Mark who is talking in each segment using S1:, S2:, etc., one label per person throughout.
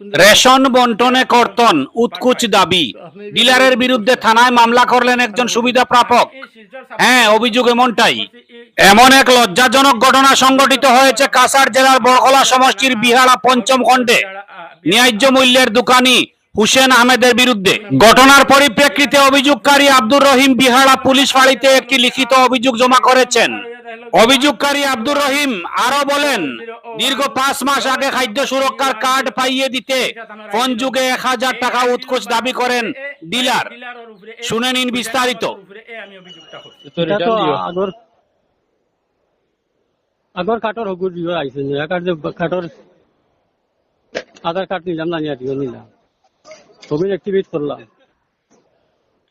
S1: Ration বন্টনে কর্তন উৎকুচ দাবি ডিলারের বিরুদ্ধে থানায় মামলা করলেন একজন সুবিধা প্রাপক হ্যাঁ অভিযোগ এমনটাই এমন এক লজ্জাজনক ঘটনা সংঘটিত হয়েছে কাসার জেলার বড়খলা সমষ্টির বিহারা পঞ্চম খণ্ডে ন্যায্য মূল্যের দোকানি হুসেন আহমেদের বিরুদ্ধে ঘটনার পরিপ্রেক্ষিতে অভিযোগকারী আব্দুর রহিম বিহারা পুলিশ ফাঁড়িতে একটি লিখিত অভিযোগ জমা করেছেন অভিযোগকারী আব্দুর রহিম আরও বলেন দীর্ঘ পাঁচ মাস আগে খাদ্য সুরক্ষার কার্ড পাইয়ে দিতে ফোন যুগে এক হাজার টাকা উৎকোচ দাবি করেন ডিলার। শুনে নিন বিস্তারিত।
S2: আগর কাটর হগুর দিও আইছে না কাট যে কাটর আধার কার্ড নিলাম না নিয়ে দিও নিলাম। হগুর অ্যাক্টিভেট করলাম।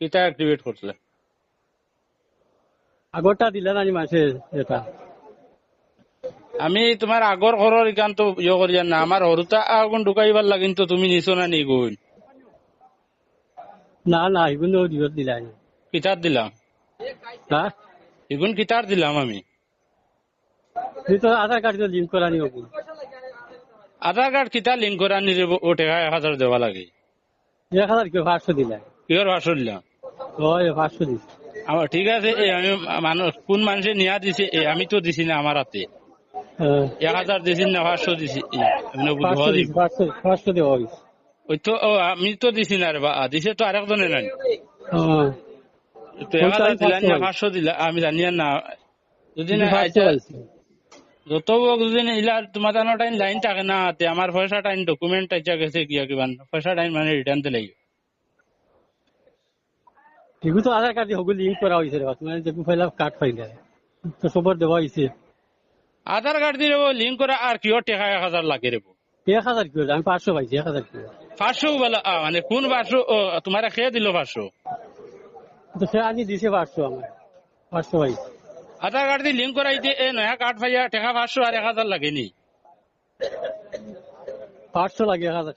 S3: কিটা অ্যাক্টিভেট করছিলে
S2: আগরটা দিলে না মাসে এটা।
S3: আমি তোমার আগর ঘরের ইকান তো ইয়ে করিয়া না আমার হরুতা আগুন ঢুকাইবার লাগিন তো তুমি নিছো না নি গুণ
S2: না না এগুলো দিও দিলাই। না
S3: কিতার দিলাম।
S2: হ্যাঁ
S3: এগুন কিতার দিলাম আমি।
S2: তুই তো আধার কার্ড তো লিঙ্ক করা নি
S3: আধার কার্ড কিতা আনি দেব ও টাকা এক হাজার দেওয়া লাগে।
S2: এক হাজার কেউ পাঁচশো দিলাই
S3: কিহর ভাষা দিলাম
S2: ওই পাঁচশো দিস
S3: আমার ঠিক আছে এই আমি মানুষ কোন মানুষে নিয়া দিছে এ আমি তো দিছি না আমার হাতে। এক হাজার দিছি না পাঁচশো দিছি
S2: পাঁচশো দেওয়া হয়েছে
S3: ওই তো আমি তো দিছি। না রে বা দিছে তো আরেকজনে নাই তো এক হাজার
S2: কোনটা
S3: দিলা না
S2: পাঁচশো?
S3: দিলা আমি জানি না। যদি না যত দিন ইলা তোমার জানো টাইম লাইন থাকে না আমার পয়সা টাইম ডকুমেন্ট গেছে কিয়া কিবান পয়সা টাইম মানে রিটার্ন দিলে
S2: এগুলো তো আধার কার্ড হগুর লিঙ্ক করা হয়েছে রে মানে যেগুলো ফাইলা কার্ড পাইলে তো সবর দেওয়া হয়েছে
S3: আধার কার্ড দিয়ে লিঙ্ক করে আর কিয় টেকা এক হাজার লাগে রে
S2: এক হাজার কি আমি পাঁচশো পাইছি এক হাজার কি
S3: পাঁচশো বলে মানে কোন পাঁচশো তোমার খেয়ে দিল পাঁচশো
S2: তো সে আনি দিছে পাঁচশো আমার পাঁচশো পাইছি
S3: আধার কার্ড দিয়ে লিঙ্ক করাই দিয়ে এ নয়া কার্ড পাইয়া টেকা পাঁচশো আর এক হাজার লাগেনি
S2: পাঁচশো লাগে এক হাজার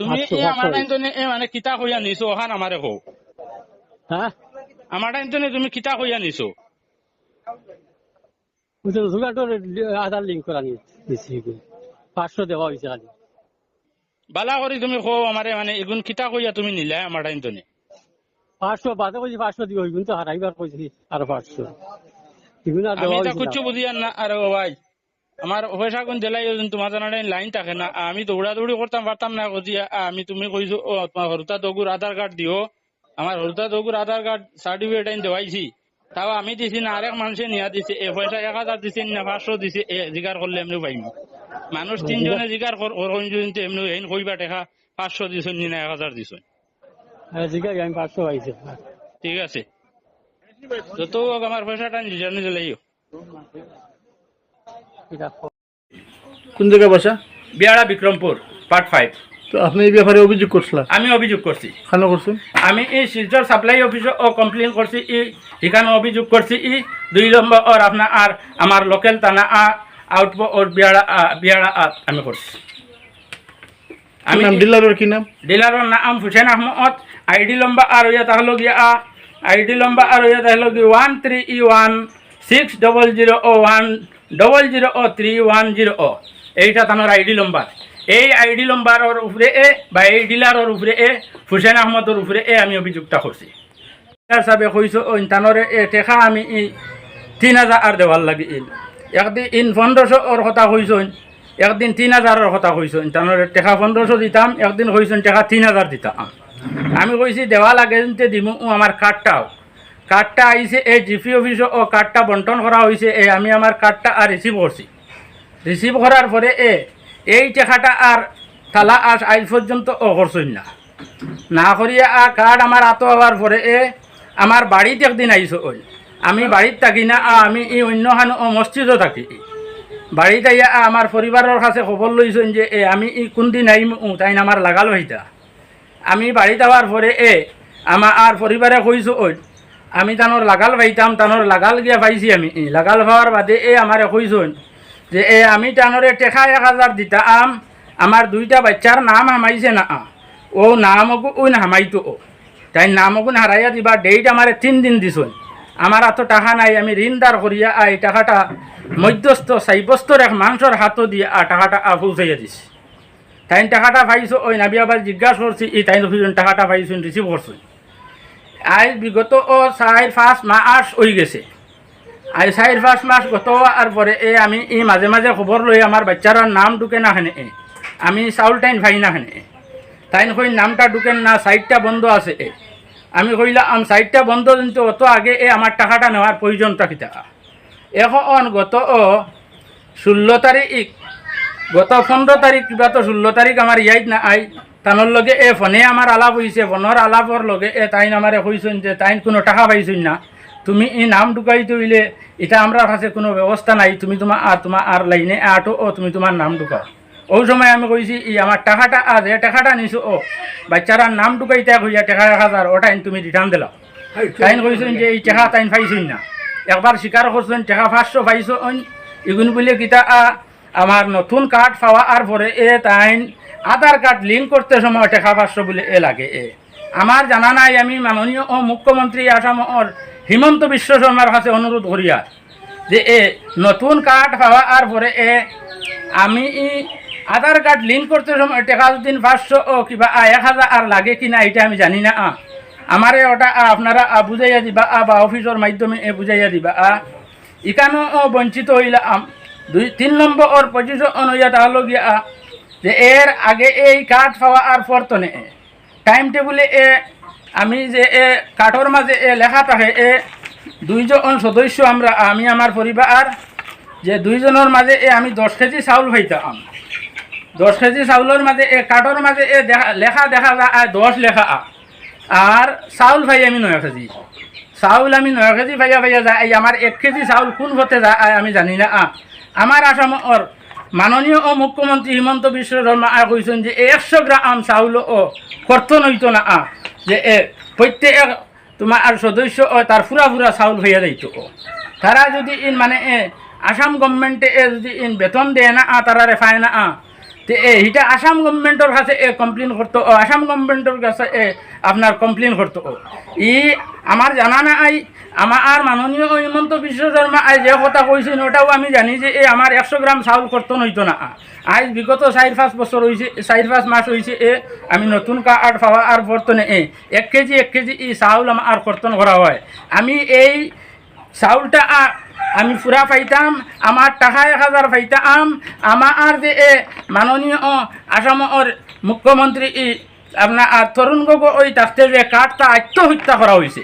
S3: তুমি এই আমার এ মানে কিতা হইয়া নিছো ওখান আমারে কো
S2: হ্যাঁ?
S3: আমার টাইম তুমি কিতা হইয়া নিছো।
S2: জোগাড়টোর আধার লিঙ্ক করা পাঁচশো দেওয়া হয়েছে খালি।
S3: বালা করে তুমি কো আমারে মানে এগুন কিতা কইয়া তুমি নিলে আমার টাইম
S2: পাঁচশো বাদে কইছি পাঁচশো দিব এগুলো তো হারাইবার কইছি আরও পাঁচশো। এগুলো আর দেওয়া হয়েছে না।
S3: বুঝি আর না আরে ভাই আমার পয়সা কোন তোমার লাইন থাকে না আমি দৌড়াদৌড়ি করতাম পারতাম না কজি আমি তুমি কইছো তোমার হরুতা দগুর আধার কার্ড দিও আমার হরুতা দগুর আধার কার্ড সার্টিফিকেট আইন দেওয়াইছি। তাও আমি দিছি না আরেক মানুষে নিয়া দিছে। এ পয়সা এক হাজার দিছে না পাঁচশো দিছে এ জিগার করলে এমনি পাইম মানুষ তিনজনে জিগার করুন এমনি হেন কইবা টেকা পাঁচশো দিছ নি না এক হাজার দিছ
S2: জিগাই আমি পাঁচশো পাইছি।
S3: ঠিক আছে। যত হোক আমার পয়সাটা নিজের নিজে লাইও
S4: কোন জায়গায় বাসা
S3: বিয়ারা বিক্রমপুর পার্ট ফাইভ।
S4: তো আপনি এই ব্যাপারে অভিযোগ করছিলেন?
S3: আমি অভিযোগ করছি।
S4: কেন করছেন?
S3: আমি এই শিলচর সাপ্লাই অফিসে ও কমপ্লেন করছি ই এখানে অভিযোগ করছি ই দুই নম্বর আপনার আর আমার লোকাল থানা আউট ওর বিয়ারা আ, বিয়ারা আ, আমি করছি। আমি
S4: নাম? ডিলারের কি নাম?
S3: ডিলারের নাম হুসেন আহমদ আইডি লম্বা আর তাহলে গিয়া আইডি লম্বা আর তাহলে গিয়ে one three E one six double zero O one double zero O three one zero O. এইটা তানোর আইডি লম্বার এই আইডি লম্বারের উপরে এ বা এই ডিলারের উপরে এ হুসেন আহমদের উপরে এ আমি অভিযুক্ত করছি হিসাবে কইছো তানোরে এ টেকা আমি ই তিন হাজার আর দেওয়ার লাগে ইন। একদিন ইন পনেরোশো ওর কথা কইসন একদিন তিন হাজারের কথা কইসন তানোরে টেকা পনেরোশো দিতাম একদিন কইসন টেকা তিন হাজার দিতাম আমি কইছি দেওয়া লাগে দিমু আমার কার্ডটাও কার্ডটা আইছে এই জিপি অফিসে ও কার্ডটা বন্টন করা হয়েছে এ, আমি আমার কার্ডটা আর রিসিভ করছি রিসিভ করার পরে এ এই টাকাটা আর থালা আজ আজ পর্যন্ত ও করছই না। না করিয়া আ কার্ড আমার আত হওয়ার পরে এ আমার বাড়িতে একদিন আইসো ওই। আমি বাড়িত থাকি না আমি এই অন্যখান মসজিদও থাকি। বাড়িতে আইয়া আমার পরিবারের কাছে খবর লইছেন যে এ আমি ই কোনদিন আইম তাই আমার লাগাল হইতা আমি বাড়িতে আওয়ার পরে এ আমার আর পরিবারে কইছো ওই, আমি তানোর লাগাল পাইতাম তানোর লাগাল গিয়া পাইছি আমি। লাগাল পাওয়ার বাদে এ আমারে কইছন যে এ আমি টানরে টেকা এক হাজার আম আমার দুইটা বাচ্চার নাম হামাইছে না। ও নামকো ওই হামাইতো ও। তাই নামকো হারাইয়া দিবা ডেট আমারে তিন দিন দিছন। আমার এত টাকা নাই আমি ঋণদার করিয়া আ, এই টাকাটা মধ্যস্থ সাব্যস্তর এক মানুষের হাতও দিয়ে আ টাকাটা পৌঁছাইয়া দিছি। তাইন টাকাটা পাইছো ওই নাবি আবার জিজ্ঞাসা করছি এই তাইন টাকাটা পাইছেন রিসিভ করছেন আজ বিগত ও চার পাঁচ মাস হয়ে গেছে। আজ চার পাঁচ মাস গত আর পরে এ আমি এই মাঝে মাঝে খবর লই আমার বাচ্চার নাম ঢুকে না হেনে, এ। আমি চাউল টাইন ভাই না হেনে তাইন কই, নামটা ঢুকেন না সাইডটা বন্ধ আছে, এ। আমি কইলাম সাইডটা বন্ধ কিন্তু অত আগে এ আমার টাকাটা নেওয়ার প্রয়োজনটা কি টাকা এখন গত ও ষোলো তারিখ গত পনেরো তারিখ কিবা তো ষোলো তারিখ আমার ইয়াইত না আই তানোর লগে এ ফোনে আমার আলাপ হয়েছে ফোনের আলাপর লগে এ তাইন আমারে কইছেন যে তাইন কোনো টাকা পাইছেন না। তুমি এই নাম ঢুকাই তৈলে এটা আমরা কাছে কোনো ব্যবস্থা নাই। তুমি তোমার আর তোমার আর লাইনে আটো ও তুমি তোমার নাম ঢুকাও। ওই সময় আমি কইছি ই আমার টাকাটা আজ এ টাকাটা নিছো ও বাচ্চারার নাম ঢুকাইতে হইয়া টাকা এক হাজার ওটা তুমি রিটার্ন দিলাও তাইন কইছেন যে এই টাকা তাইন পাইছেন না। একবার স্বীকার করছেন টাকা পাঁচশো পাইছো এগুন বলে কিতা আ, আমার নতুন কার্ড পাওয়া আর পরে এ তাইন আধার কার্ড লিঙ্ক করতে সময় টাকা পাঁচশো বলে এ লাগে এ। আমার জানা নাই আমি মাননীয় ও মুখ্যমন্ত্রী আসামর হিমন্ত বিশ্ব শর্মার কাছে অনুরোধ করিয়া যে এ নতুন কার্ড পাওয়া আর পরে এ আমি আধার কার্ড লিঙ্ক করতে সময় টাকা দিন পাঁচশো ও কিবা এক হাজার আর লাগে কিনা এটা আমি জানি না আ। আমারে ওটা আপনারা বুঝাইয়া দিবা আ, বা অফিসের মাধ্যমে এ বুঝাইয়া দিবা আ। ইকানো বঞ্চিত হইলাম দুই তিন নম্বর পজিশন হইয়া তাহলে গিয়া যে এর আগে এই কার্ড পাওয়া আর পরতনে টাইম টেবুলে এ আমি যে এ কাঠর মাঝে এ লেখা থাকে, এ দুইজন সদস্য আমরা, আমি আমার পরিবার যে দুইজনের মাঝে এ আমি দশ কেজি চাউল পাইতাম দশ কেজি চাউলের মাঝে এ কাঠর মাঝে এ দেখা, লেখা দেখা যায় আর দশ লেখা। আর চাউল ভাই আমি নয় কেজি চাউল আমি নয় কেজি ভাইয়া ভাইয়া যায় আমার এক কেজি চাউল কোন হতে যায় আমি জানি না। আমার আসামর মাননীয় ও মুখ্যমন্ত্রী হিমন্ত বিশ্ব শর্মা আয় কইছেন যে একশো গ্রাম চাউল ও কর্তন হইতো না আ, যে প্রত্যেক তোমার আর সদস্য ও তার ফুরা ফুরা চাউল হইয়া যাইত। তারা যদি ইন মানে আসাম গভর্নমেন্টে যদি ইন বেতন দেয় না আ তারা রেফায় না আ তে এ আসাম গভর্নমেন্টের কাছে এ কমপ্লেন করতো ও আসাম গভর্নমেন্টের কাছে এ আপনার কমপ্লেন করতো ও ই আমার জানা না আই আমার মাননীয় হিমন্ত বিশ্ব শর্মা আই যে কথা কইছেন ওটাও আমি জানি যে এ আমার একশো গ্রাম চাউল কর্তন হইতো না। আজ বিগত চার পাঁচ বছর হয়েছে চার পাঁচ মাস হয়েছে এ, আমি নতুন কার্ড পাওয়া আর বর্তনে এ, এক কেজি এক কেজি ই চাউল আমার কর্তন করা হয়। আমি এই চাউলটা আমি পুরা পাইতাম আমার টাকা এক হাজার পাইতাম আমার যে এ মাননীয় আসামর মুখ্যমন্ত্রী আপনার আর তরুণ গগৈ তাতে যে কার্ডটা আত্মহত্যা করা হয়েছে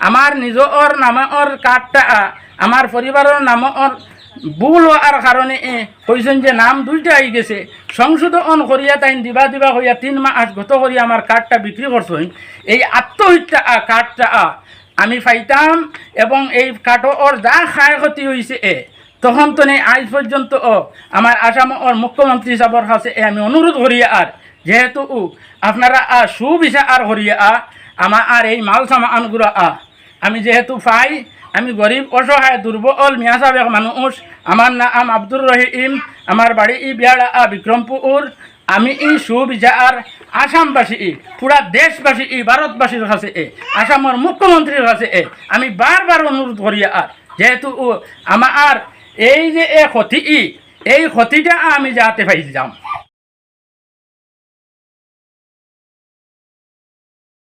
S3: আমার নিজর নামর কার্ডটা আ, আমার পরিবারের নামর ভুল হওয়ার কারণে এ কইছেন যে নাম দুইটা আই গেছে। সংশোধন করিয়া তাই দিবা দিবা হইয়া তিন মাস গত করিয়া আমার কার্ডটা বিক্রি করছেন এই আত্মহত্যা আ, আমি পাইতাম এবং এই কাঠো ওর যা ক্ষয় ক্ষতি হয়েছে এ, তখন তো নেই আজ পর্যন্ত ও, আমার আসাম ওর মুখ্যমন্ত্রী সাবর কাছে এ আমি অনুরোধ করিয়া আর, যেহেতু উ আপনারা আ সুবিধা আর করিয়া আ আমার আর এই মাল সামানগুলো আ, আমি যেহেতু পাই আমি গরিব, অসহায় দুর্বল মিয়া সাহেব মানুষ আমার নাম আব্দুর রহিম আমার বাড়ি ই বিয়াড়া আ বিক্রমপুর আমি এই সুবিচার আসামবাসী ই, পুরা দেশবাসী ই ভারতবাসীর কাছে এ আসামের মুখ্যমন্ত্রীর কাছে এ, আমি বারবার অনুরোধ করি আর যেহেতু আমার এই যে এ ক্ষতি ই, এই ক্ষতিটা আমি যাতে পাই যাম।